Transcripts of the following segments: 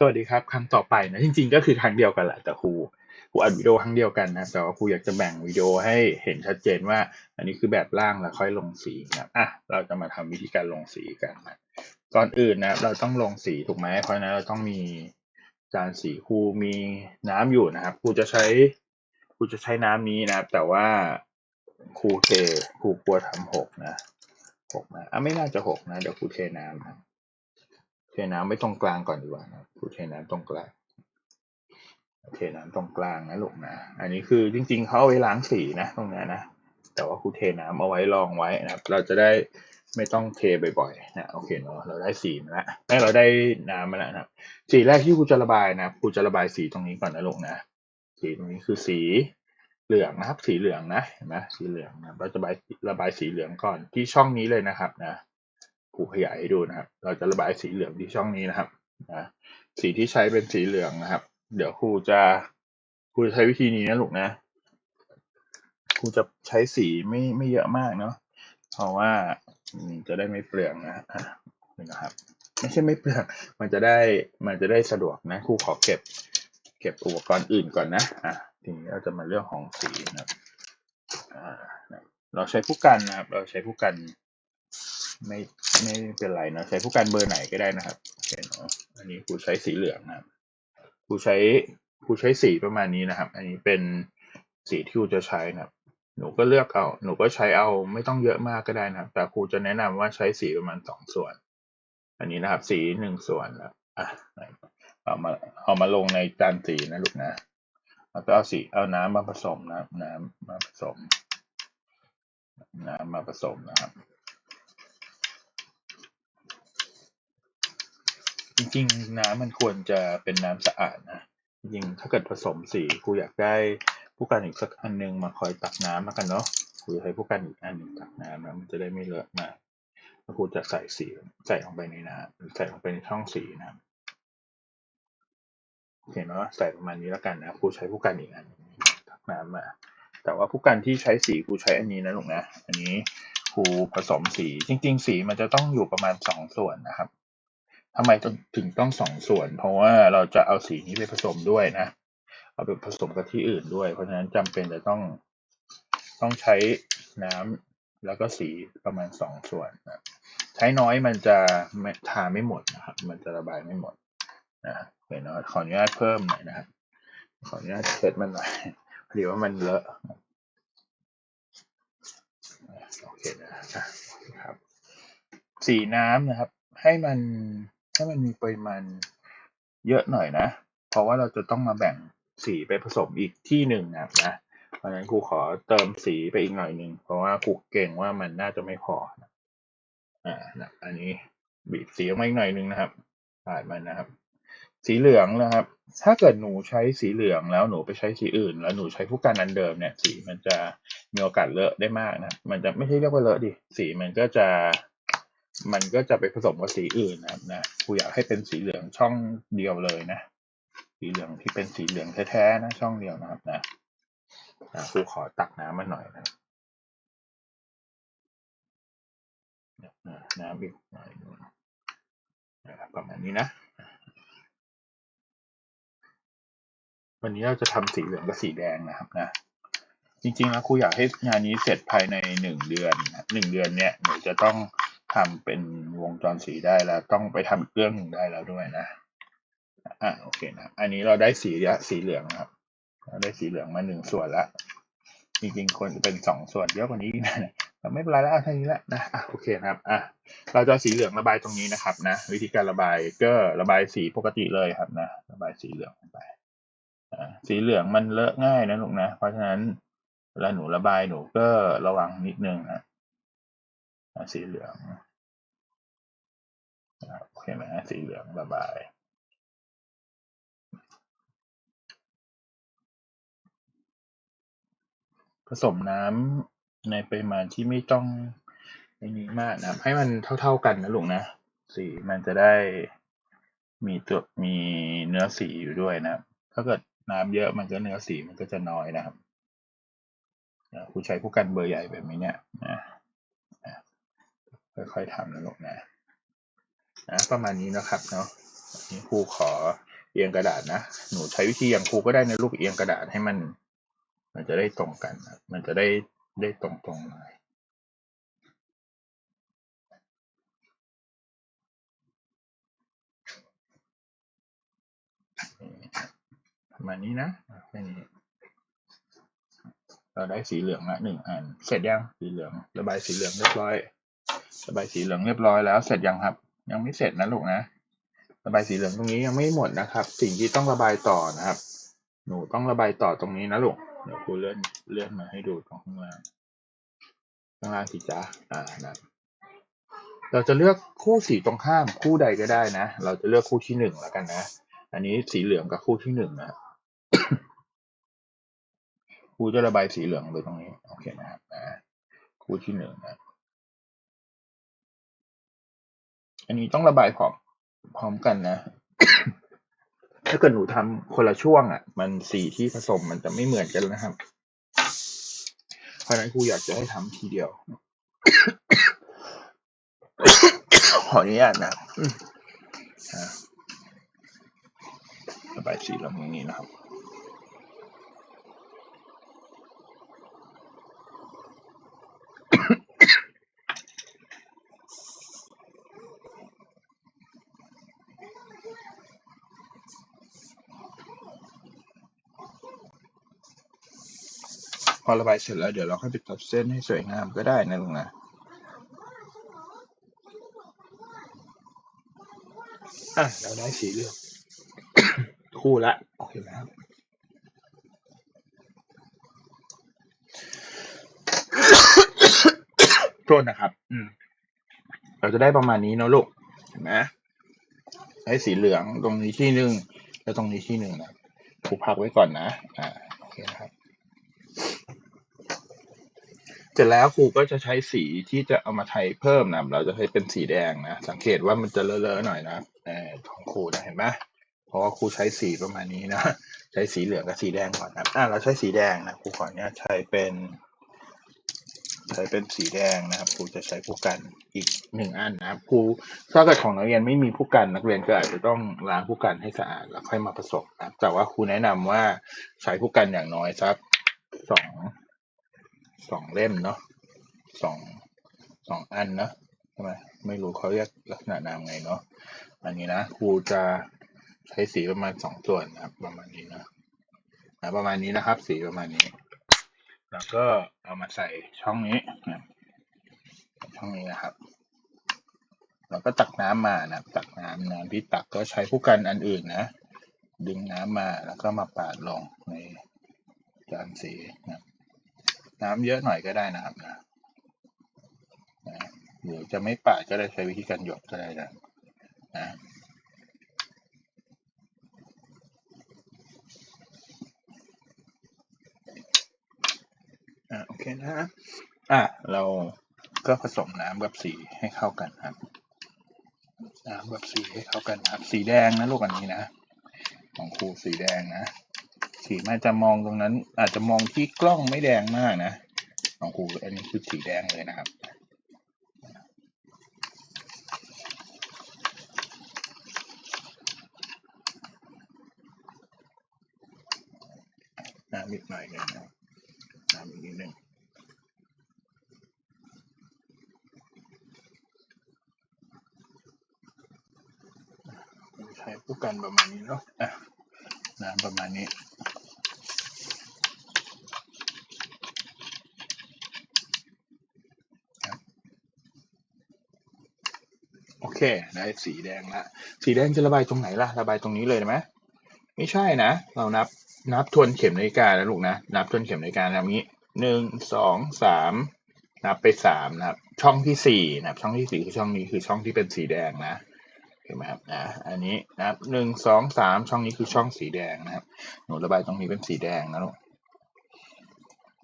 สวัสดีครับครั้งต่อไปนะจริง ๆ ก็คือครั้งเดียวกันแหละแต่ครูครูอัดวิดีโอครั้งเดียวกันนะแต่ว่าครูอยากจะแบ่งวิดีโอให้เห็นชัดเจนว่า อันนี้คือแบบล่างแล้วค่อยลงสีนะอะเราจะมาทำวิธีการลงสีกันนะก่อนอื่นนะเราต้องลงสีถูกไหมเพราะนั้นเราต้องมีจานสีครูมีน้ำอยู่นะครับครูจะใช้ครูจะใช้น้ำนี้นะครับ แต่ว่าครูเทครูกลัวทำหกนะหกนะอะไม่น่าจะหกนะเดี๋ยวครูเทน้ำนะ ทน้ำไว้ตรงกลางก่อนดีกว่านะครูเทน้ำตรงกลางเทน้ำตรงกลางนะลูกนะ อันนี้คือจริงๆเขาเอาไว้ล้างสีนะตรงนี้นะ แต่ว่าครูเทน้ำเอาไว้รองไว้นะครับ เราจะได้ไม่ต้องเทบ่อยๆนะโอเคเนาะเราได้สีมาแล้วแม้เราได้น้ำมาแล้วนะครับสีแรกที่ครูจะระบายนะครูจะระบายสีตรงนี้ก่อนนะลูกนะ สีตรงนี้คือสีเหลืองนะครับ สีเหลืองนะเห็นไหมสีเหลืองนะเราจะระบายระบายสีเหลืองก่อนที่ช่องนี้เลยนะครับนะ ครูขยายให้ดูนะครับ เราจะระบายสีเหลืองที่ช่องนี้นะครับนะสีที่ใช้เป็นสีเหลืองนะครับ เดี๋ยวครูจะครูจะใช้วิธีนี้นะลูกนะครูจะใช้สีไม่ไม่เยอะมากเนาะเพราะว่าจะได้ไม่เปลืองนะนะครับ ไม่ใช่ไม่เปลืองมันจะได้มันจะได้สะดวกนะครูขอเก็บ เก็บอุปกรณ์อื่นก่อนนะอะทีนี้เราจะมาเรื่องของสีนะครับอ่าเราใช้ผู้กันนะครับ เราใช้ผู้กัน ไม่ไม่เป็นไรนะใช้ผู้กันเบอร์ไหนก็ได้นะครับโอเคเนาะอันนี้ครูใช้สีเหลืองนะครับครูใช้ครูใช้สีประมาณนี้นะครับ อันนี้เป็นสีที่ครูจะใช้นะครับ หนูก็เลือกเอา หนูก็ใช้เอาไม่ต้องเยอะมากก็ได้นะครับ แต่ครูจะแนะนำว่าใช้สีประมาณสองส่วน อันนี้นะครับ สีหนึ่งส่วนนะอะเอามาเอามาลงในจานสีนะลูกนะแล้วก็เอาสีเอาน้ำมาผสมนะน้ำมาผสม น้ำมาผสมนะครับ จริงๆ น้ำมันควรจะเป็นน้ำสะอาดนะจริงถ้าเกิดผสมสีครูอยากได้ผู้กันอีกสักอันนึงมาคอยตักน้ำแล้วกันเนาะครูจะใช้ผู้กันอีกอันหนึ่งตักน้ำนะมันจะได้ไม่เลอะมากแล้วครูจะใส่สีใส่ลงไปในน้ำใส่ลงไปในช่องสีนะครับเห็นว่าใส่ประมาณนี้แล้วกันนะครูใช้ผู้กันอีกอันตักน้ำมาแต่ว่าผู้กันที่ใช้สีครูใช้อันนี้นะลูกนะ อันนี้ครูผสมสีจริง ๆ สีมันจะต้องอยู่ประมาณสองส่วนนะครับ ทำไมถึงต้องสองส่วน เพราะว่าเราจะเอาสีนี้ไปผสมด้วยนะ เอาไปผสมกับที่อื่นด้วย เพราะฉะนั้นจำเป็นจะต้องต้องใช้น้ำแล้วก็สีประมาณสองส่วนนะใช้น้อยมันจะทาไม่หมดนะครับ มันจะระบายไม่หมดนะเห็นไหมขออนุญาตเพิ่มหน่อยนะครับ ขออนุญาตเช็ดมันหน่อยพอดีว่ามันเลอะโอเคนะครับ สีน้ำนะครับ ให้มัน ให้มันมีปริมาณเยอะหน่อยนะ เพราะว่าเราจะต้องมาแบ่งสีไปผสมอีกที่หนึ่งนะนะเพราะฉะนั้นครูขอเติมสีไปอีกหน่อยหนึ่งเพราะว่าครูเก่งว่ามันน่าจะไม่พอนะอ่านะอันนี้บีบสีออกมาอีกหน่อยหนึ่งนะครับปาดมันนะครับ สีเหลืองนะครับ ถ้าเกิดหนูใช้สีเหลืองแล้วหนูไปใช้สีอื่น แล้วหนูใช้ผู้กันอันเดิมเนี่ย สีมันจะมีโอกาสเลอะได้มากนะมันจะไม่ใช่เรียกว่าเลอะดิสีมันก็จะ มันก็จะไปผสมกับสีอื่นนะครับนะครูอยากให้เป็นสีเหลืองช่องเดียวเลยนะ สีเหลืองที่เป็นสีเหลืองแท้ๆนะช่องเดียวนะครับนะนะครูขอตักน้ำมาหน่อยนะน้ำอีกหน่อยประมาณนี้นะ วันนี้เราจะทำสีเหลืองกับสีแดงนะครับนะ จริงๆแล้วครูอยากให้งานนี้เสร็จภายในหนึ่งเดือนหนึ่งเดือนเนี่ยหนูจะต้อง ทำเป็นวงจรสีได้แล้ว ต้องไปทำอีกเรื่องหนึ่งได้แล้วด้วยนะอะโอเคนะ อันนี้เราได้สีสีเหลืองครับ เราได้สีเหลืองมาหนึ่งส่วนละ จริงๆควรจะเป็นสองส่วนเยอะกว่านี้นะแต่ไม่เป็นไรแล้วเท่านี้แล้วนะอะโอเคนะครับ อะ เราจะสีเหลืองระบายตรงนี้นะครับ นะ วิธีการระบายก็ระบายสีปกติเลยครับนะ ระบายสีเหลืองไป อ่า สีเหลืองมันเลอะง่ายนะลูกนะ เพราะฉะนั้นเวลาหนูระบายหนูก็ระวังนิดนึงนะ สีเหลืองโอเคไหมสีเหลืองระบายผสมน้ำในปริมาณที่ไม่ต้องไม่นี้มากนะให้มันเท่า ๆกันนะลุงนะ สีมันจะได้มีตัวมีเนื้อสีอยู่ด้วยนะถ้าเกิดน้ำเยอะมันก็เนื้อสีมันก็จะน้อยนะครับคุณใช้ผู้กันเบอร์ใหญ่แบบนี้เนี่ยนะ ค่อยๆทำนะลูกนะนะประมาณนี้นะครับเนาะนี่ครูขอเอียงกระดาษนะหนูใช้วิธีอย่างครูก็ได้นะลูกเอียงกระดาษให้มัน มันจะได้ตรงกันนะมันจะได้ได้ตรงตรงๆหน่อยประมาณนี้นะแค่นี้เราได้สีเหลืองละหนึ่งอัน เสร็จยังสีเหลือง ระบายสีเหลืองเรียบร้อย ระบายสีเหลืองเรียบร้อยแล้วเสร็จยังครับ ยังไม่เสร็จนะลูกนะระบายสีเหลืองตรงนี้ยังไม่หมดนะครับ สิ่งที่ต้องระบายต่อนะครับ หนูต้องระบายต่อตรงนี้นะลูกเดี๋ยวครูเลื่อนเลื่อนมาให้ดูตรงข้างล่างข้างล่างสิจ๊ะอ่านะเราจะเลือกคู่สีตรงข้ามคู่ใดก็ได้นะ เราจะเลือกคู่ที่หนึ่งแล้วกันนะ อันนี้สีเหลืองกับคู่ที่หนึ่งนะครูจะระบายสีเหลืองไปตรงนี้ โอเคนะครับนะคู่ที่หนึ่งนะ อันนี้ต้องระบายพร้อมพร้อมกันนะ ถ้าเกิดหนูทำคนละช่วงอะ มันสีที่ผสมมันจะไม่เหมือนกันนะครับ เพราะนั้นครูอยากจะให้ทำทีเดียว ขออนุญาตนะอืมอะระบายสีลงตรงนี้นะครับ อระบายเสร็จแล้วเดี๋ยวเราค่อยไปตัดเส้นให้สวยงามก็ได้นะลุงนะอะเราได้สีเหลืองคู่ละโอเคไหมครับโทษนะครับ อืม เราจะได้ประมาณนี้เนอะลูกเห็นไหมได้สีเหลืองตรงนี้ที่หนึ่งแล้วตรงนี้ที่หนึ่งนะครูพักไว้ก่อนนะ อ่า โอเคนะครับ เสร็จแล้วครูก็จะใช้สีที่จะเอามาไทยเพิ่มนะ เราจะใช้เป็นสีแดงนะ สังเกตว่ามันจะเลอะๆหน่อยนะอของครูนะเห็นไหมเพราะว่าครูใช้สีประมาณนี้นะ ใช้สีเหลืองกับสีแดงก่อนนะอะเราใช้สีแดงนะครูขอเนี้ยใช้เป็น ใช้เป็นสีแดงนะครับครูจะใช้ผู้กันอีกหนึ่งอันนะครับครูถ้าเกิดของนักเรียนไม่มีผู้กันนักเรียนก็อาจจะต้องล้างผู้กันให้สะอาดแล้วค่อยมาผสมนะแต่ว่าครูแนะนำว่าใช้ผู้กันอย่างน้อยสักสอง สองเล่มเนาะสองสองอันเนาะใช่ไหมไม่รู้เขาเรียกลักษณะนามไงเนาะอันนี้นะครูจะใช้สีประมาณสองส่วนนะครับ ประมาณนี้นะนะประมาณนี้นะครับ สีประมาณนี้ แล้วก็เอามาใส่ช่องนี้นะช่องนี้นะครับแล้วก็ตักน้ำมานะตักน้ำน้ำที่ตักก็ใช้ผู้กันอันอื่นนะ ดึงน้ำมาแล้วก็มาปาดลงในจานสีนะ น้ำเยอะหน่อยก็ได้นะครับนะหรือจะไม่ปาดก็ได้ใช้วิธีการหยดก็ได้นะนะอะโอเคนะอะเราก็ผสมน้ำกับสีให้เข้ากันครับ น้ำกับสีให้เข้ากันนะครับ สีแดงนะลูกอันนี้นะ ของครูสีแดงนะ สีมันจะมองตรงนั้น อาจจะมองที่กล้องไม่แดงมากนะของครูอันนี้คือสีแดงเลยนะครับน้ำอีกหน่อยหนึงนะน้ำอีกนิดหนึ่งใช้ผู้กันประมาณนี้เนาะอะน้ำประมาณนี้ เคได้สีแดงละสีแดงจะระบายตรงไหนล่ะ ระบายตรงนี้เลยไหมไม่ใช่นะ เรานับนับทวนเข็มนาฬิกานะลูกนะ นับทวนเข็มนาฬิกาแบบนี้หนึ่งสองสามนับไปสามนะครับ ช่องที่สี่นะครับ ช่องที่สี่คือช่องนี้คือช่องที่เป็นสีแดงนะเห็นไหมครับนะอันนี้นับหนึ่งสองสามช่องนี้คือช่องสีแดงนะครับ หนูระบายตรงนี้เป็นสีแดงนะลูก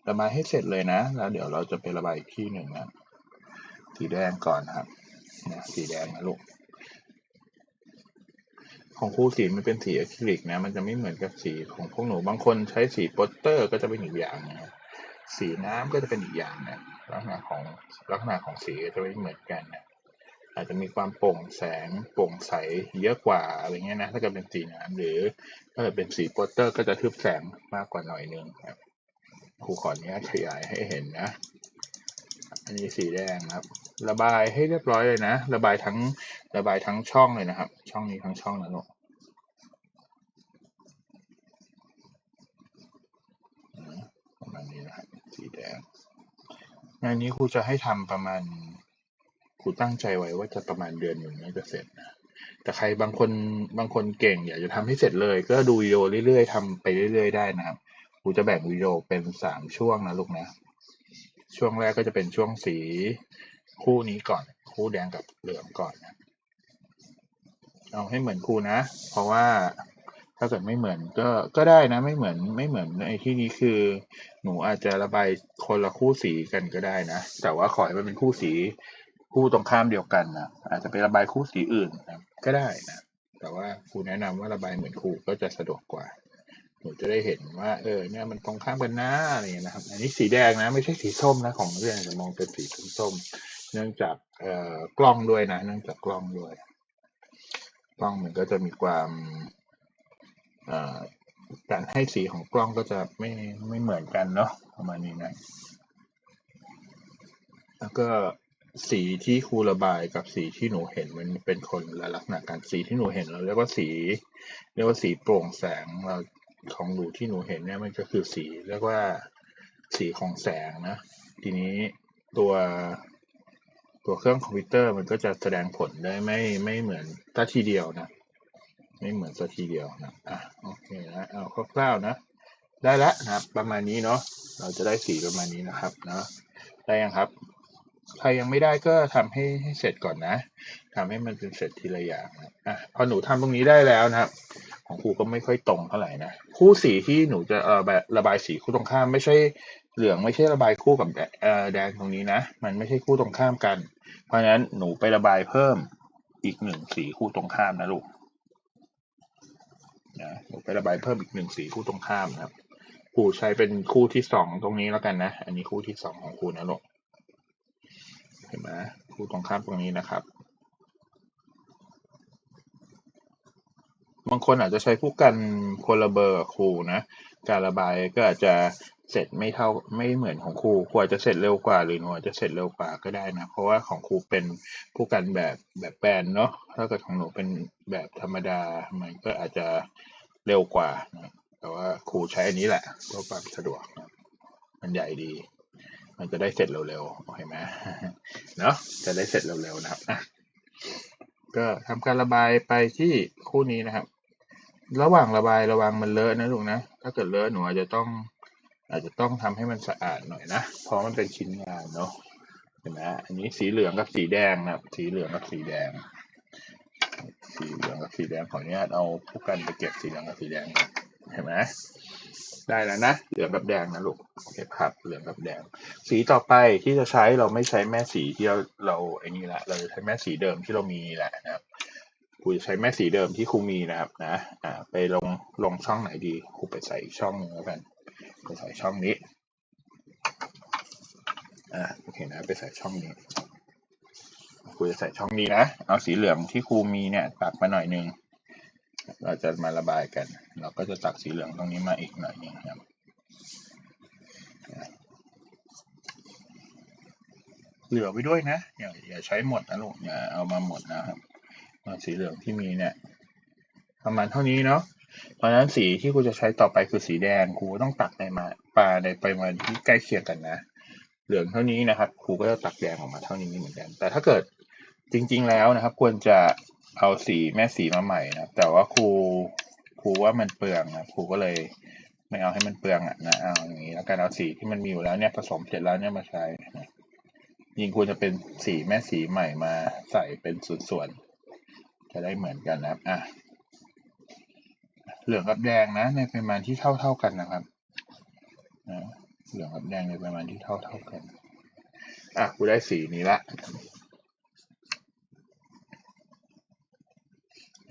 ระบายให้เสร็จเลยนะ แล้วเดี๋ยวเราจะไประบายอีกที่หนึ่งนะสีแดงก่อนครับ สีแดงนะลูก ของครูสีมันเป็นสีอะคริลิกนะ มันจะไม่เหมือนกับสีของพวกหนู บางคนใช้สีโปสเตอร์ก็จะเป็นอีกอย่างนะสีน้ำก็จะเป็นอีกอย่างนะลักษณะของลักษณะของสีก็จะไม่เหมือนกันนะอาจจะมีความโปร่งแสงโปร่งใสเยอะกว่าอะไรเงี้ยนะถ้าเกิดเป็นสีน้ำหรือถ้าเกิดเป็นสีโปสเตอร์ก็จะทึบแสงมากกว่าหน่อยนึงครับครูขออนุญาตขยายให้เห็นนะ อันนี้สีแดงครับ ระบายให้เรียบร้อยเลยนะ ระบายทั้งระบายทั้งช่องเลยนะครับ ช่องนี้ทั้งช่องนะลูกประมาณนี้นะครับสีแดงงานนี้ครูจะให้ทำประมาณครูตั้งใจไว้ว่าจะประมาณเดือนหนึ่งน่าจะเสร็จนะแต่ใครบางคนบางคนเก่งอยากจะทำให้เสร็จเลย ก็ดูวิดีโอเรื่อยๆทำไปเรื่อย ๆ ได้นะครับครูจะแบ่งวิดีโอเป็นสามช่วงนะลูกนะ ช่วงแรกก็จะเป็นช่วงสี คู่นี้ก่อน คู่แดงกับเหลืองก่อนนะเอาให้เหมือนครูนะ เพราะว่าถ้าเกิดไม่เหมือนก็ก็ได้นะไม่เหมือนไม่เหมือนในที่นี้คือ หนูอาจจะระบายคนละคู่สีกันก็ได้นะ แต่ว่าขอให้มันเป็นคู่สีคู่ตรงข้ามเดียวกันนะอาจจะไประบายคู่สีอื่นนะก็ได้นะแต่ว่าครูแนะนำว่าระบายเหมือนครูก็จะสะดวกกว่า หนูจะได้เห็นว่า เออเนี่ยมันตรงข้ามกันนะอะไรเงี้ยนะครับ อันนี้สีแดงนะ ไม่ใช่สีส้มนะของเรื่องจะมองเป็นสีส้ม เนื่องจากกล้องด้วยนะ เนื่องจากกล้องด้วย กล้องมันก็จะมีความเอ่อการให้สีของกล้องก็จะไม่ไม่เหมือนกันเนาะประมาณนี้นะ แล้วก็สีที่ครูระบายกับสีที่หนูเห็นมันเป็นคนละลักษณะกันสีที่หนูเห็นเราเรียกว่าสี เรียกว่าสีโปร่งแสงเราของหนูที่หนูเห็นเนี่ยมันก็คือสีเรียกว่าสีของแสงนะ ทีนี้ตัว ตัวเครื่องคอมพิวเตอร์มันก็จะแสดงผลได้ไม่ไม่เหมือนตัทีเดียวนะ ไม่เหมือนสัทีเดียวนะอะโอเคนะเอาคร่าวๆนะ ได้แล้วนะครับประมาณนี้เนาะเราจะได้สีประมาณนี้นะครับเนาะได้ยังครับ ใครยังไม่ได้ก็ทำให้ให้เสร็จก่อนนะทำให้มันเป็นเสร็จทีละอย่างนะอะพอหนูทำตรงนี้ได้แล้วนะครับ ของครูก็ไม่ค่อยตรงเท่าไหร่นะคู่สีที่หนูจะเออแบบระบายสีคู่ตรงข้ามไม่ใช่ เหลืองไม่ใช่ระบายคู่กับแดงตรงนี้นะ มันไม่ใช่คู่ตรงข้ามกัน เพราะฉะนั้นหนูไประบายเพิ่มอีกหนึ่งสีคู่ตรงข้ามนะลูกนะหนูไประบายเพิ่มอีกหนึ่งสีคู่ตรงข้ามนะครับครูใช้เป็นคู่ที่สองตรงนี้แล้วกันนะ อันนี้คู่ที่สองของครูนะลูกเห็นไหมคู่ตรงข้ามตรงนี้นะครับบางคนอาจจะใช้คู่กันคนละเบอร์กับครูนะ การระบายก็อาจจะ เสร็จไม่เท่าไม่เหมือนของครูครูอาจจะเสร็จเร็วกว่า หรือหนูอาจจะเสร็จเร็วกว่าก็ได้นะ เพราะว่าของครูเป็นคู่กันแบบแบบแบนเนาะถ้าเกิดของหนูเป็นแบบธรรมดามันก็อาจจะเร็วกว่านะแต่ว่าครูใช้อันนี้แหละเพื่อความสะดวกนะมันใหญ่ดี มันจะได้เสร็จเร็วๆโอเคไหมเนาะจะได้เสร็จเร็วๆนะครับอะก็ทำการระบายไปที่คู่นี้นะครับ ระหว่างระบายระวังมันเลอะนะลูกนะถ้าเกิดเลอะหนูอาจจะต้อง อาจจะต้องทำให้มันสะอาดหน่อยนะ เพราะมันเป็นชิ้นงานเนาะเห็นไหมอันนี้สีเหลืองกับสีแดงนะสีเหลืองกับสีแดง สีเหลืองกับสีแดงขออนุญาตเอาผู้กันไปเก็บสีเหลืองกับสีแดงเห็นไหมได้แล้วนะ เหลืองกับแดงนะลูกโอเคครับเหลืองกับแดง สีต่อไปที่จะใช้เราไม่ใช้แม่สีที่เราเราไอ้นี่ละ เราจะใช้แม่สีเดิมที่เรามีแหละนะครับครูจะใช้แม่สีเดิมที่ครูมีนะครับนะ อ่า ไปลงลงช่องไหนดีครูไปใส่ช่องนึงแล้วกัน ไปใส่ช่องนี้ อ่าโอเคนะ ไปใส่ช่องนี้ครูจะใส่ช่องนี้นะ เอาสีเหลืองที่ครูมีเนี่ยตัดมาหน่อยนึง เราจะมาระบายกัน เราก็จะตักสีเหลืองตรงนี้มาอีกหน่อยนึงครับเหลือไว้ด้วยนะ อย่าอย่าใช้หมดนะลูกอย่าเอามาหมดนะครับเอาสีเหลืองที่มีเนี่ย ประมาณเท่านี้เนาะ เพราะฉะนั้นสีที่ครูจะใช้ต่อไปคือสีแดงครูต้องตักในมาปลาในปริมาณที่ใกล้เคียงกันนะ เหลืองเท่านี้นะครับครูก็จะตักแดงออกมาเท่านี้เหมือนกัน แต่ถ้าเกิดจริง ๆ แล้วนะครับ ควรจะเอาสีแม่สีมาใหม่นะแต่ว่าครูครูว่ามันเปลืองนะครูก็เลยไม่เอาให้มันเปลืองอะนะเอาอย่างนี้แล้วกันเอาสีที่มันมีอยู่แล้วเนี่ยผสมเสร็จแล้วเนี่ยมาใช้นะยิงควรจะเป็นสีแม่สีใหม่มาใส่เป็นส่วนๆจะได้เหมือนกันนะอะ เหลืองกับแดงนะ ในปริมาณที่เท่าเท่ากันนะครับนะเหลืองกับแดงในปริมาณที่เท่าเท่ากันอะกูได้สีนี้ละ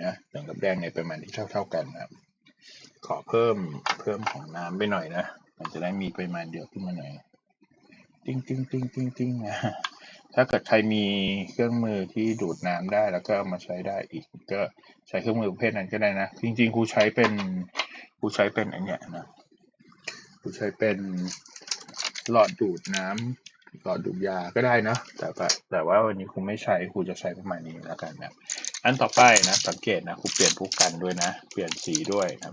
นะเหลืองกับแดงในปริมาณที่เท่าเท่ากันครับ ขอเพิ่มเพิ่มของน้ำไปหน่อยนะมันจะได้มีปริมาณเยอะขึ้นมาหน่อย ติ้งติ้งติ้งติ้งติ้งนะ ถ้าเกิดใครมีเครื่องมือที่ดูดน้ำได้แล้วก็เอามาใช้ได้อีก ก็ใช้เครื่องมือประเภทนั้นก็ได้นะ จริงๆครูใช้เป็นครูใช้เป็นอันเนี้ยนะครูใช้เป็นหลอดดูดน้ำหลอดดูดยาก็ได้นะแต่แต่ว่าวันนี้ครูไม่ใช้ครูจะใช้ประมาณนี้แล้วกันนะอันต่อไปนะสังเกตนะครูเปลี่ยนผู้กันด้วยนะ เปลี่ยนสีด้วยนะ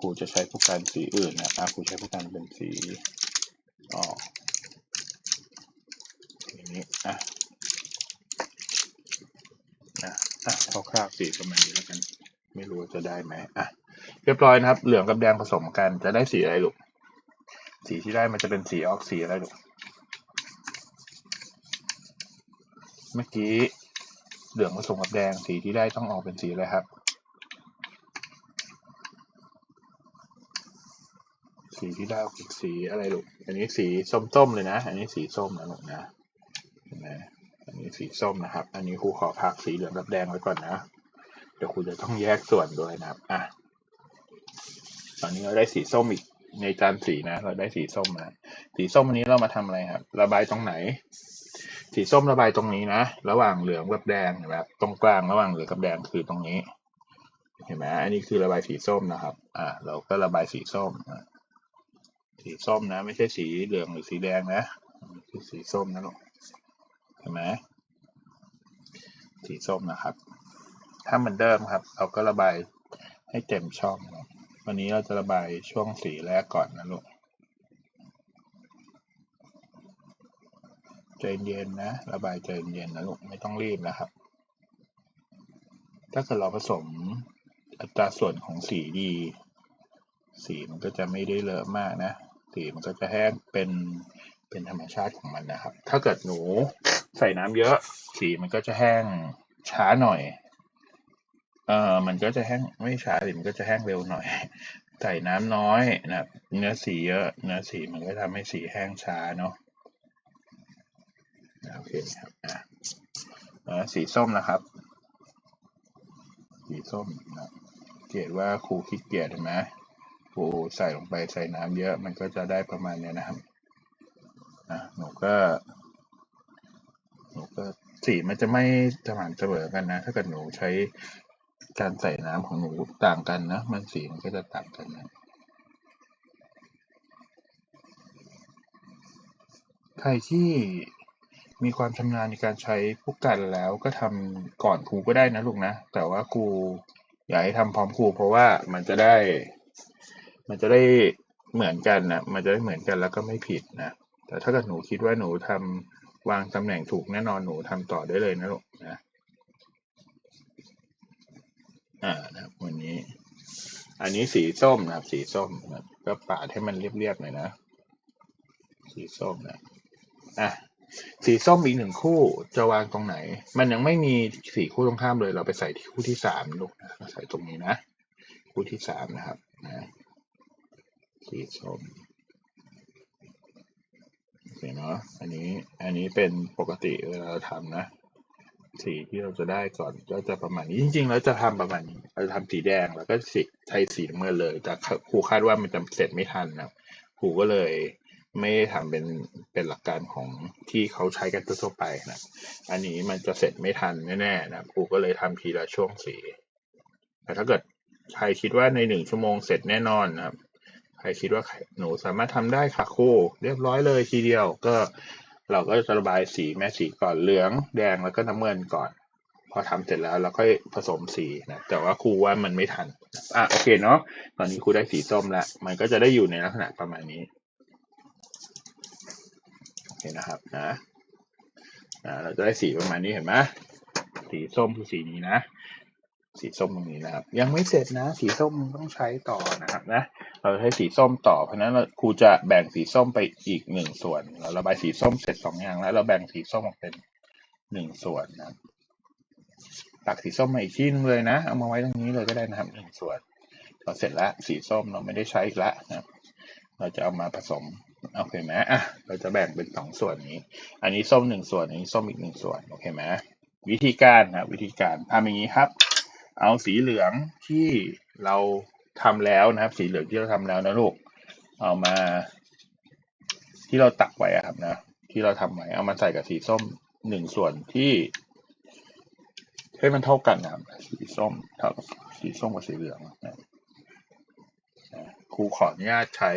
ครูจะใช้ผู้กันสีอื่นนะครูใช้ผู้กันเป็นสีออกอ นี้อะนะอะคร่าวๆสีประมาณนี้แล้วกัน ไม่รู้จะได้ไหมอะเรียบร้อยนะครับ เหลืองกับแดงผสมกันจะได้สีอะไรลูกสีที่ได้มันจะเป็นสีออกสีอะไรลูกเมื่อกี้เหลืองผสมกับแดงสีที่ได้ต้องออกเป็นสีอะไรครับ สีที่ได้ออกเป็นสีอะไรลูกอันนี้สีส้มๆเลยนะ อันนี้สีส้มนะลูกนะ นไหมอันนี้สีส้มนะครับ อันนี้ครูขอพักสีเหลืองกับแดงไว้ก่อนนะ เดี๋ยวครูจะต้องแยกส่วนด้วยนะครับ อะ ตอนนี้เราได้สีส้มอีกในจานสีนะ เราได้สีส้มนะ สีส้มอันนี้เรามาทำอะไรครับ ระบายตรงไหน สีส้มระบายตรงนี้นะ ระหว่างเหลืองกับแดงเห็นไหมครับตรงกลางระหว่างเหลืองกับแดงคือตรงนี้ เห็นไหมอันนี้คือระบายสีส้มนะครับ อ่า เราก็ระบายสีส้มอะสีส้มนะ ไม่ใช่สีเหลืองหรือสีแดงนะคือสีส้มนะลูก ห็นไหมสีส้มนะครับ ถ้าเหมือนเดิมครับ เราก็ระบายให้เต็มช่องนะวันนี้เราจะระบายช่วงสีแรกก่อนนะลูกใจเย็นนะ ระบายใจเย็นนะลูกไม่ต้องรีบนะครับ ถ้าเกิดเราผสมอัตราส่วนของสีดี สีมันก็จะไม่ได้เลอะมากนะ สีมันก็จะแห้งเป็นเป็นธรรมชาติของมันนะครับ ถ้าเกิดหนู ใส่น้ำเยอะ สีมันก็จะแห้งช้าหน่อย เอ่อมันก็จะแห้งไม่ช้าสิมันก็จะแห้งเร็วหน่อย ใส่น้ำน้อยนะเนื้อสีเยอะ เนื้อสีมันก็ทำให้สีแห้งช้าเนาะโอเคครับอะสีส้มนะครับ สีส้มนะเกตว่าครูขี้เกียจเห็นไหมครูใส่ลงไปใส่น้ำเยอะ มันก็จะได้ประมาณเนี้ยนะครับอะหนูก็ หนูก็สีมันจะไม่สม่ำเสมอกันนะ ถ้าเกิดหนูใช้การใส่น้ำของหนูต่างกันนะ มันสีมันก็จะต่างกันนะใครที่มีความชำนาญในการใช้พวกกันแล้วก็ทำก่อนครูก็ได้นะลูกนะ แต่ว่าครูอยากให้ทำพร้อมครูเพราะว่ามันจะได้ มันจะได้เหมือนกันนะมันจะได้เหมือนกันแล้วก็ไม่ผิดนะแต่ถ้าเกิดหนูคิดว่าหนูทำ วางตำแหน่งถูกแน่นอนหนูทำต่อได้เลยนะลูกนะอ่านะครับวันนี้ อันนี้สีส้มนะครับ สีส้มนะก็ปาดให้มันเรียบๆหน่อยนะ สีส้มนะอะสีส้มอีกหนึ่งคู่จะวางตรงไหน มันยังไม่มีสีคู่ตรงข้ามเลย เราไปใส่ที่คู่ที่สามลูกนะใส่ตรงนี้นะ คู่ที่สามนะครับนะสีส้ม เคเนาะอันนี้อันนี้เป็นปกติเวลาเราทำนะ สีที่เราจะได้ก่อนก็จะประมาณนี้จริงๆแล้วจะทำประมาณนี้เราจะทำสีแดงแล้วก็สีใช้สีน้ำเงินเลย แต่ครูคาดว่ามันจะเสร็จไม่ทันนะครูก็เลยไม่ได้ทำเป็นเป็นหลักการของที่เขาใช้กันทั่วๆไปนะ อันนี้มันจะเสร็จไม่ทันแน่ๆนะครูก็เลยทำทีละช่วงสี แต่ถ้าเกิดใครคิดว่าในหนึ่งชั่วโมงเสร็จแน่นอนนะครับ รคิดว่าหนูสามารถทำได้ค่ะครูเรียบร้อยเลยทีเดียวก็เราก็จะระบายสีแม่สีก่อนเหลืองแดงแล้วก็น้ำเงินก่อน พอทำเสร็จแล้วเราค่อยผสมสีนะแต่ว่าครูว่ามันไม่ทันอะโอเคเนาะตอนนี้ครูได้สีส้มแล้วมันก็จะได้อยู่ในลักษณะประมาณนี้โอเคนะครับนะนะเราจะได้สีประมาณนี้เห็นไหมสีส้มคือสีนี้นะ สีส้มตรงนี้นะครับ ยังไม่เสร็จนะ สีส้มต้องใช้ต่อนะครับนะ เราใช้สีส้มต่อเพราะฉะนั้นเราครูจะแบ่งสีส้มไปอีกหนึ่งส่วนเราระบายสีส้มเสร็จสองอย่างแล้ว เราแบ่งสีส้มออกเป็นหนึ่งส่วนนะตักสีส้มมาอีกที่นึงเลยนะเอามาไว้ตรงนี้เลยก็ได้นะครับหนึ่งส่วนพอเสร็จแล้วสีส้มเราไม่ได้ใช้อีกแล้วนะเราจะเอามาผสมโอเคไหมอะเราจะแบ่งเป็นสองส่วนนี้ อันนี้ส้มหนึ่งส่วนอันนี้ส้มอีกหนึ่งส่วนโอเคไหมวิธีการนะวิธีการทำอย่างนี้ครับ เอาสีเหลืองที่เราทำแล้วนะครับ สีเหลืองที่เราทำแล้วนะลูก เอามา ที่เราตักไว้ครับนะ ที่เราทำไว้เอามาใส่กับสีส้มหนึ่งส่วนที่ให้มันเท่ากันนะครับ สีส้มเท่ากับสีส้มกับสีเหลืองนะครูขออนุญาตใช้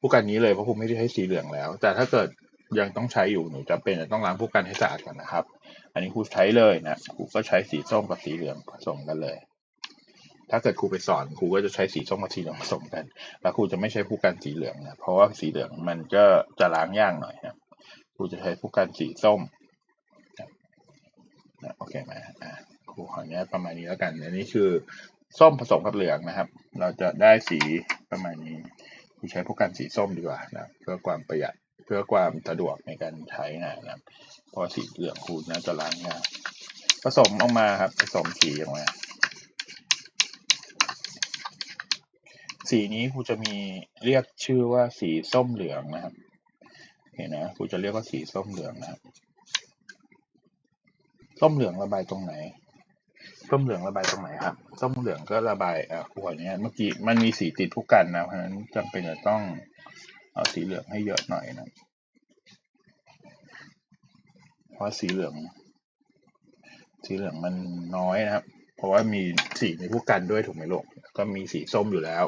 ผู้กันนี้เลยเพราะครูไม่ได้ใช้สีเหลืองแล้ว แต่ถ้าเกิดยังต้องใช้อยู่หนูจะเป็นจะต้องล้างผู้กันให้สะอาดก่อนนะครับ อันนี้ครูใช้เลยนะครูก็ใช้สีส้มกับสีเหลืองผสมกันเลย ถ้าเกิดครูไปสอนครูก็จะใช้สีส้มกับสีเหลืองผสมกัน แล้วครูจะไม่ใช้ผู้กันสีเหลืองนะเพราะว่าสีเหลืองมันก็จะล้างยากหน่อยนะครูจะใช้ผู้กันสีส้มนะโอเคไหมอ่าครูขออนุญาตประมาณนี้แล้วกัน อันนี้คือส้มผสมกับเหลืองนะครับ เราจะได้สีประมาณนี้ครูใช้ผู้กันสีส้มดีกว่านะเพื่อความประหยัดเพื่อความสะดวกในการใช้งานนะครับ พราะสีเหลืองครูน่าจะล้างยากผสมออกมาครับ ผสมสีออกมา สีนี้ครูจะมีเรียกชื่อว่าสีส้มเหลืองนะครับเห็นนะครูจะเรียกว่าสีส้มเหลืองนะครับ ส้มเหลืองระบายตรงไหน ส้มเหลืองระบายตรงไหนครับ ส้มเหลืองก็ระบายอ่าครูขออนุญาตเมื่อกี้มันมีสีติดผู้กันนะเพราะฉะนั้นจำเป็นจะต้องเอาสีเหลืองให้เยอะหน่อยนะ เพราะสีเหลือง สีเหลืองมันน้อยนะครับ เพราะว่ามีสีในผู้กันด้วยถูกไหมลูกก็มีสีส้มอยู่แล้ว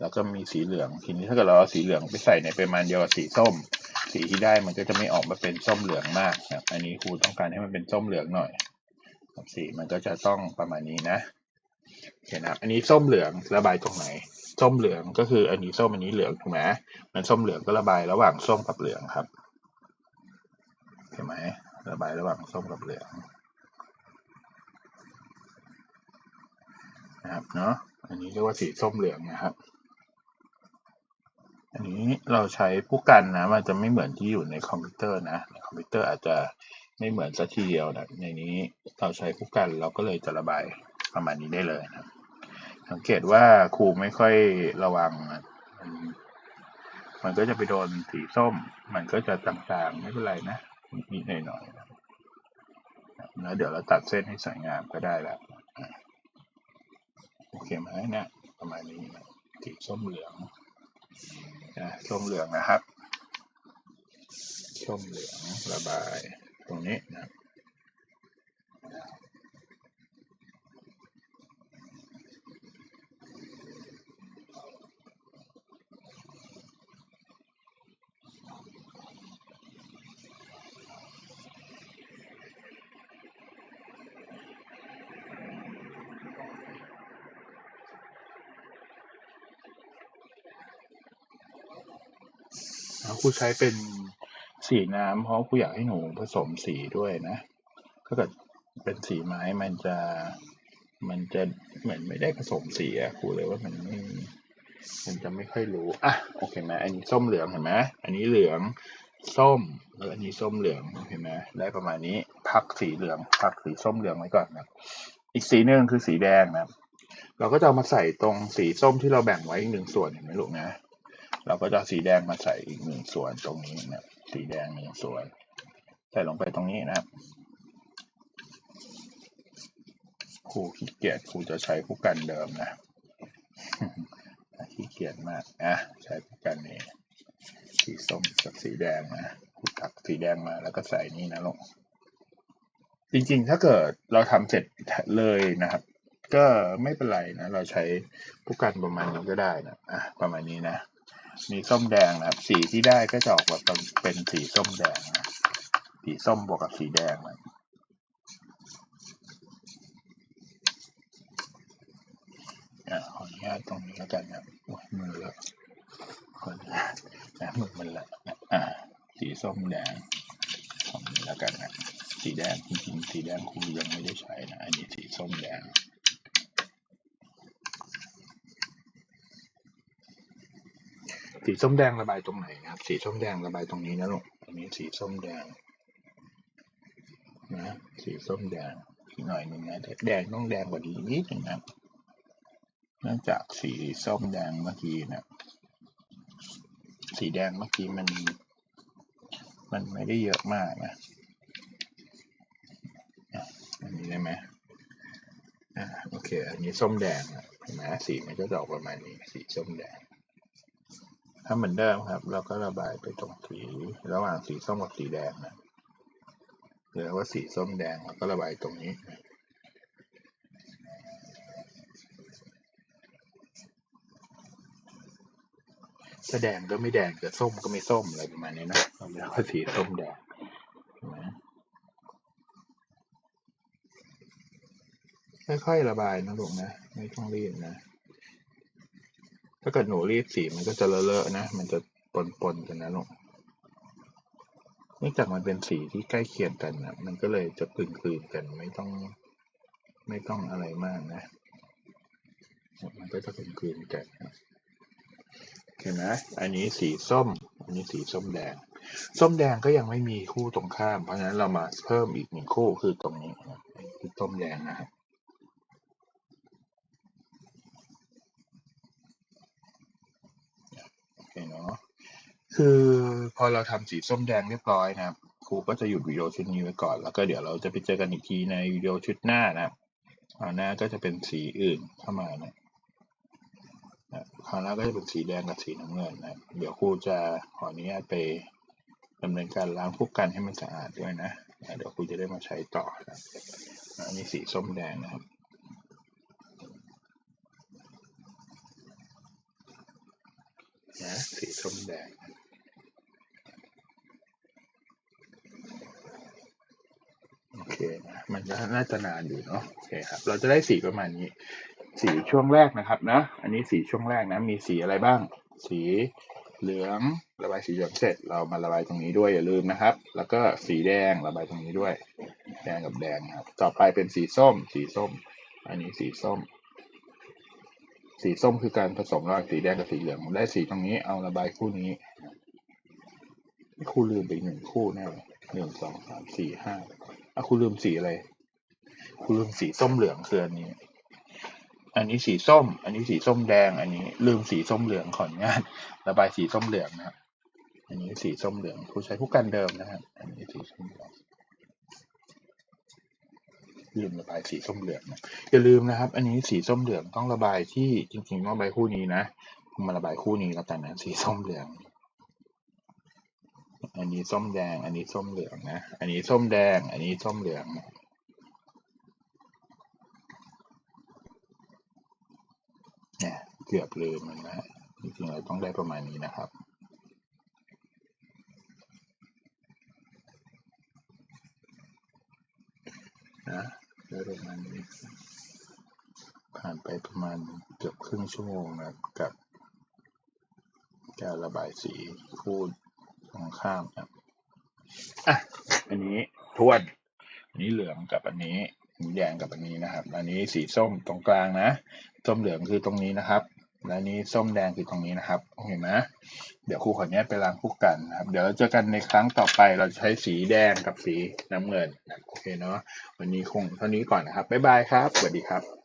แล้วก็มีสีเหลือง ทีนี้ถ้าเกิดเราเอาสีเหลืองไปใส่ในปริมาณเดียวกับสีส้ม สีที่ได้มันก็จะไม่ออกมาเป็นส้มเหลืองมากนะครับ อันนี้ครูต้องการให้มันเป็นส้มเหลืองหน่อยสีมันก็จะต้องประมาณนี้นะเห็นนะอันนี้ส้มเหลืองระบายตรงไหน ส้มเหลืองก็คืออันนี้ส้มอันนี้เหลืองถูกไหมมันส้มเหลืองก็ระบายระหว่างส้มกับเหลืองครับเห็นไหม ระบายระหว่างส้มกับเหลืองนะครับเนาะอันนี้เรียกว่าสีส้มเหลืองนะครับ อันนี้เราใช้ผู้กันนะมันจะไม่เหมือนที่อยู่ในคอมพิวเตอร์นะในคอมพิวเตอร์อาจจะไม่เหมือนสักทีเดียวนะในนี้เราใช้ผู้กันเราก็เลยจะระบายประมาณนี้ได้เลยนะสังเกตว่าครูไม่ค่อยระวังมันก็จะไปโดนสีส้ม มันก็จะต่างๆ ไม่เป็นไรนะ นิดๆหน่อยๆแล้วเดี๋ยวเราตัดเส้นให้สวยงามก็ได้แล้วโอเคไหมเนะประมาณนี้นะสีส้มเหลืองนะส้มเหลืองนะครับส้มเหลืองระบายตรงนี้นะครู ใช้เป็นสีน้ำเพราะครูอยากให้หนูผสมสีด้วยนะถ้าเกิดเป็นสีไม้มันจะมันจะเหมือนไม่ได้ผสมสีอะครูเลยว่ามันไม่มันจะไม่ค่อยรู้อะโอเคไหมอันนี้ส้มเหลืองเห็นไหมอันนี้เหลืองส้มแล้วอันนี้ส้มเหลืองเห็นไหมได้ประมาณนี้ พักสีเหลืองพักสีส้มเหลืองไว้ก่อนนะอีกสีหนึ่งคือสีแดงนะเราก็จะเอามาใส่ตรงสีส้มที่เราแบ่งไว้อีกหนึ่งส่วนเห็นไหมลูกนะ เราก็จะสีแดงมาใส่อีกหนึ่งส่วนตรงนี้นะสีแดงหนึ่งส่วน ใส่ลงไปตรงนี้นะครับครูขี้เกียจครูจะใช้ผู้กันเดิมนะขี้เกียจมากอะใช้ผู้กันนี้สีส้มกับสีแดงนะครูตักสีแดงมาแล้วก็ใส่นี่นะลงจริงๆ ถ้าเกิดเราทำเสร็จเลยนะครับ ก็ไม่เป็นไรนะ เราใช้ผู้กันประมาณนี้ก็ได้นะอะประมาณนี้นะ มีส้มแดงนะครับ สีที่ได้ก็จะออกมาเป็นสีส้มแดงนะสีส้มบวกกับสีแดงนะอะขออนุญาตตรงนี้แล้วกันนะมือล้วขออนุญาตนะมือมันละอ่า สีส้มแดงตรงนี้แล้วกันนะสีแดงจริงๆสีแดงครูยังไม่ได้ใช้นะ อันนี้สีส้มแดง สีส้มแดงระบายตรงไหนครับ สีส้มแดงระบายตรงนี้นะลูกอันนี้สีส้มแดงนะสีส้มแดงอีกหน่อยหนึ่งนะแต่แดงต้องแดงกว่านี้นิดนึงนะเนื่องจากสีส้มแดงเมื่อกี้นะสีแดงเมื่อกี้มัน มันไม่ได้เยอะมากนะอันนี้ได้ไหมอ่าโอเค อันนี้ส้มแดงเห็นไหมสีมันก็จะออกประมาณนี้ สีส้มแดง ถ้าเหมือนเดิมครับ เราก็ระบายไปตรงสีระหว่างสีส้มกับสีแดงนะเหลือว่าสีส้มแดงเราก็ระบายตรงนี้จะแดงก็ไม่แดงจะส้มก็ไม่ส้มอะไรประมาณนี้นะเราเรียกว่าสีส้มแดงนไหมค่อยๆระบายนะลูกนะ ไม่ต้องรีบนะาเกิดหนูรีบสีมันก็จะเลอะๆนะ มันจะปนๆกันนะลูกเนื่องจากมันเป็นสีที่ใกล้เคียงกันนะมันก็เลยจะกลืนๆกันไม่ต้อง ไม่ต้องอะไรมากนะ มันก็จะกลืนๆกันนะเห็นไหมอันนี้สีส้ม อันนี้สีส้มแดง ส้มแดงก็ยังไม่มีคู่ตรงข้าม เพราะฉะนั้นเรามาเพิ่มอีกหนึ่งคู่คือตรงนี้คือส้มแดงนะครับ โอเคเนาะ คือพอเราทำสีส้มแดงเรียบร้อยนะครับครูก็จะหยุดวิดีโอชุดนี้ไว้ก่อน แล้วก็เดี๋ยวเราจะไปเจอกันอีกทีในวิดีโอชุดหน้านะครับคราวหน้าก็จะเป็นสีอื่นเข้ามานะนะคราวหน้าก็จะเป็นสีแดงกับสีน้ำเงินนะเดี๋ยวครูจะขออนุญาตไปดำเนินการล้างพวกกันให้มันสะอาดด้วยนะเดี๋ยวครูจะได้มาใช้ต่อนะอันนี้สีส้มแดงนะครับนะสีส้มแดงเค นะมันก็น่าจะนานอยู่เนาะโอเคครับ เราจะได้สีประมาณนี้ สีช่วงแรกนะครับนะ อันนี้สีช่วงแรกนะ มีสีอะไรบ้าง สีเหลืองระบายสีเหลืองเสร็จ เรามาระบายตรงนี้ด้วยอย่าลืมนะครับ แล้วก็สีแดงระบายตรงนี้ด้วย แดงกับแดงครับ ต่อไปเป็นสีส้ม สีส้ม อันนี้สีส้ม สีส้มคือการผสมระหว่างสีแดงกับสีเหลืองได้สีตรงนี้เอาระบายคู่นี้คู่ลืมไปหนึ่งคู่แน่เลยหนึ่งสองสามสี่ห้า อะคุณลืมสีอะไร คุณลืมสีส้มเหลืองคืออันนี้ อันนี้สีส้ม อันนี้สีส้มแดง อันนี้ ลืมสีส้มเหลืองขออนุญาตระบายสีส้มเหลืองนะครับ อันนี้สีส้มเหลืองครูใช้ผู้กันเดิมนะครับ อันนี้สีส้มเหลืองลืมระบายสีส้มเหลืองนะอย่าลืมนะครับ อันนี้สีส้มเหลืองต้องระบายที่จริงๆต้องระบายคู่นี้นะมาระบายคู่นี้แล้วกันนะสีส้มเหลือง อันนี้ส้มแดง อันนี้ส้มเหลืองนะ อันนี้ส้มแดง อันนี้ส้มเหลืองนะเนี่ยเกือบลืมมันนะจริงๆเราต้องได้ประมาณนี้นะครับนะได้ประมาณนี้ผ่านไปประมาณเกือบครึ่งชั่วโมงนะกับ การระบายสีคู่ต รงข้ามครับอะอันนี้ทวนอันนี้เหลืองกับอันนี้สีแดงกับอันนี้นะครับ อันนี้สีส้มตรงกลางนะส้มเหลืองคือตรงนี้นะครับ และอันนี้ส้มแดงคือตรงนี้นะครับเห็นไหมเดี๋ยวครูขออนุญาตไปล้างคู่กันนะครับ เดี๋ยวเราเจอกันในครั้งต่อไปเราจะใช้สีแดงกับสีน้ำเงินโอเคเนาะวันนี้คงเท่านี้ก่อนนะครับบ๊ายบายครับสวัสดีครับ